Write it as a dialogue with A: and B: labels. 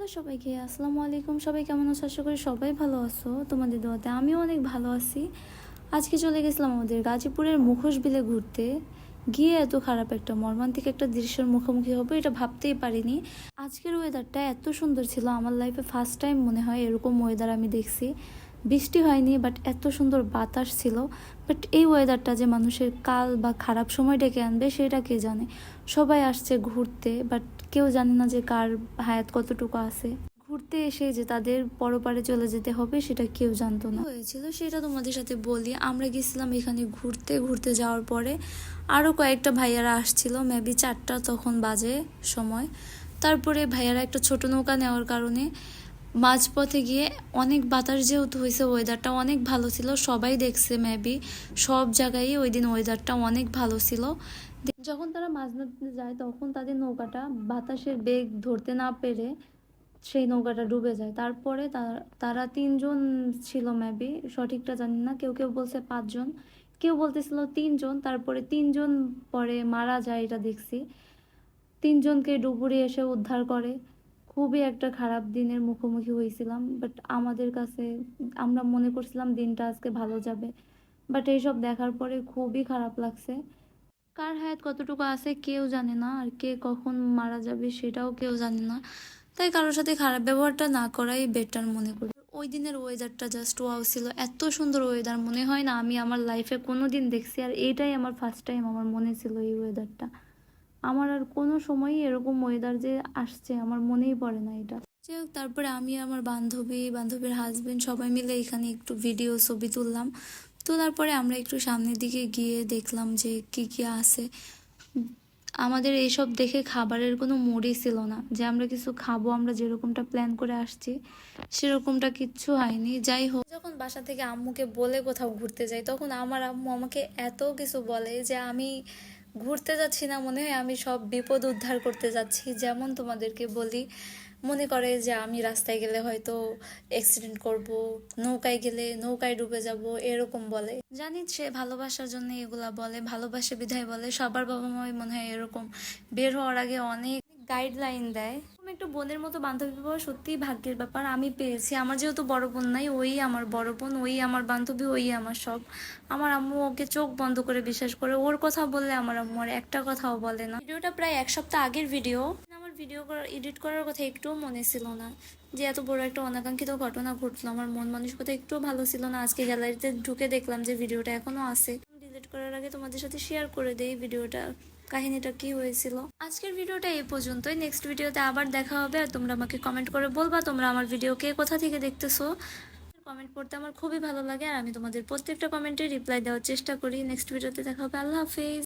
A: Hello সবাইকে, আসসালামু আলাইকুম। সবাই কেমন আছো? আশা করি সবাই ভালো আছো। তোমাদের দোয়াতে আমিও অনেক ভালো আছি। আজকে চলে গেছিলাম আমাদের গাজীপুরের মুখোশ বিলে ঘুরতে। গিয়ে এত খারাপ একটা, মর্মান্তিক একটা দৃশ্যের মুখোমুখি হবে, এটা ভাবতেই পারিনি। আজকের ওয়েদারটা এত সুন্দর ছিল, আমার লাইফে ফার্স্ট টাইম মনে হয় এরকম ওয়েদার আমি দেখছি। বৃষ্টি হয়নি বাট এত সুন্দর বাতাস ছিল। বাট এই ওয়েদারটা যে মানুষের কাল বা খারাপ সময় ডেকে আনবে, সেটা কে জানে? সবাই আসছে ঘুরতে বাট কেউ জানে না যে কার হায়াত কতটুকু আছে। ঘুরতে এসে যে তাদের পরপারে চলে যেতে হবে, সেটা কেউ জানতো না। হয়েছিল, সেটা তোমাদের সাথে বলি। আমরা গেছিলাম এখানে ঘুরতে ঘুরতে যাওয়ার পরে আরও কয়েকটা ভাইয়ারা আসছিল মেবি চারটা তখন বাজে সময়। তারপরে ভাইয়ারা একটা ছোট নৌকা নেওয়ার কারণে মাঝপথে গিয়ে অনেক বাতাস যেহেতু হয়েছে ওয়েদারটা অনেক ভালো ছিল। সবাই দেখছে মেবি সব জায়গায় ওই দিন ওয়েদারটা অনেক ভালো ছিল। যখন তারা মাছ নদীতে যায়, তখন তাদের নৌকাটা বাতাসের বেগ ধরতে না পেরে সেই নৌকাটা ডুবে যায়। তারপরে তারা- তারা তিনজন ছিল মেবি সঠিকটা জানি না। কেউ কেউ বলছে পাঁচজন। কেউ বলতেছিল তিনজন। তারপরে তিনজন পরে মারা যায়, এটা দেখছি। তিনজনকে ডুবুরি এসে উদ্ধার করে। খুবই একটা খারাপ দিনের মুখোমুখি হয়েছিলাম বাট আমাদের কাছে, আমরা মনে করছিলাম দিনটা আজকে ভালো যাবে বাট এইসব দেখার পরে খুবই খারাপ লাগছে। কার হায়াত কতটুকু আছে কেউ জানে না, আর কে কখন মারা যাবে সেটাও কেউ জানে না, তাই কারোর সাথে খারাপ ব্যবহারটা না করাই বেটার মনে করি। ওই দিনের ওয়েদারটা জাস্ট ওয়াও ছিল, এত সুন্দর ওয়েদার মনে হয় না আমি আমার লাইফে কোনো দিন দেখছি, আর এটাই আমার ফার্স্ট টাইম আমার মনে ছিল এই ওয়েদারটা আমার আর কোনো সময়ই এরকম ওয়েদার যে আসছে, আমার মনেই পড়ে না এটা। যাই হোক, তারপরে আমি আমার বান্ধবী, বান্ধবীর হাজবেন্ড সবাই মিলে এখানে একটু ভিডিও ছবি তুললাম। তোলার পরে আমরা একটু সামনের দিকে গিয়ে দেখলাম যে কি কি আছে। আমাদের এইসব দেখে খাবারের কোনো মুডই ছিল না। যে আমরা কিছু খাব, আমরা যেরকমটা প্ল্যান করে আসছি, সেরকমটা কিচ্ছু হয়নি। যাই হোক, যখন বাসা থেকে আম্মুকে বলে কোথাও ঘুরতে যাই, তখন আমার আম্মু আমাকে এত কিছু বলে যে আমি ঘুরতে যাচ্ছি না মনে হয়, আমি সব বিপদ উদ্ধার করতে যাচ্ছি। যেমন তোমাদেরকে বলি, মনে করে যে আমি রাস্তায় গেলে হয়তো অ্যাক্সিডেন্ট করব, নৌকায় গেলে নৌকায় ডুবে যাব, এরকম বলে। জানি সে ভালোবাসার জন্য এগুলা বলে, ভালোবাসে বিধায় বলে, সবার বাবা মাই মনে হয় এরকম। বের হওয়ার আগে অনেক গাইডলাইন দেয়। একটু বোনের মতো বান্ধবী পাওয়া সত্যিই ভাগ্যের ব্যাপার, আমি পেয়েছি। আমার যেহেতু বড় বোন নাই, ওই আমার বড় বোন, ওই আমার বান্ধবী, ওই আমার সব। আমার আম্মু ওকে চোখ বন্ধ করে বিশ্বাস করে, ওর কথা বললে আমার আম্মু আর একটা কথাও বলে না। ভিডিওটা প্রায় এক সপ্তাহ আগের ভিডিও। আমার ভিডিও করার এডিট করার কথা একটুও মনে ছিল না। যে এত বড় একটা অনাকাঙ্ক্ষিত ঘটনা ঘটলো, আমার মন মানুষ মানসিকতা একটুও ভালো ছিল না। আজকে গ্যালারিতে ঢুকে দেখলাম যে ভিডিওটা এখনও আছে। ডিলিট করার আগে তোমাদের সাথে শেয়ার করে দেই ভিডিওটা। কাহিনীটা কি হয়েছিল? আজকের ভিডিওটা এই পর্যন্তই। নেক্সট ভিডিওতে আবার দেখা হবে আর তোমরা আমাকে কমেন্ট করে বলবা তোমরা আমার ভিডিও কে কোথা থেকে দেখতেছো। কমেন্ট পড়তে আমার খুবই ভালো লাগে আর আমি তোমাদের প্রত্যেকটা কমেন্টে রিপ্লাই দেওয়ার চেষ্টা করি। নেক্সট ভিডিওতে দেখা হবে। আল্লাহ হাফিজ।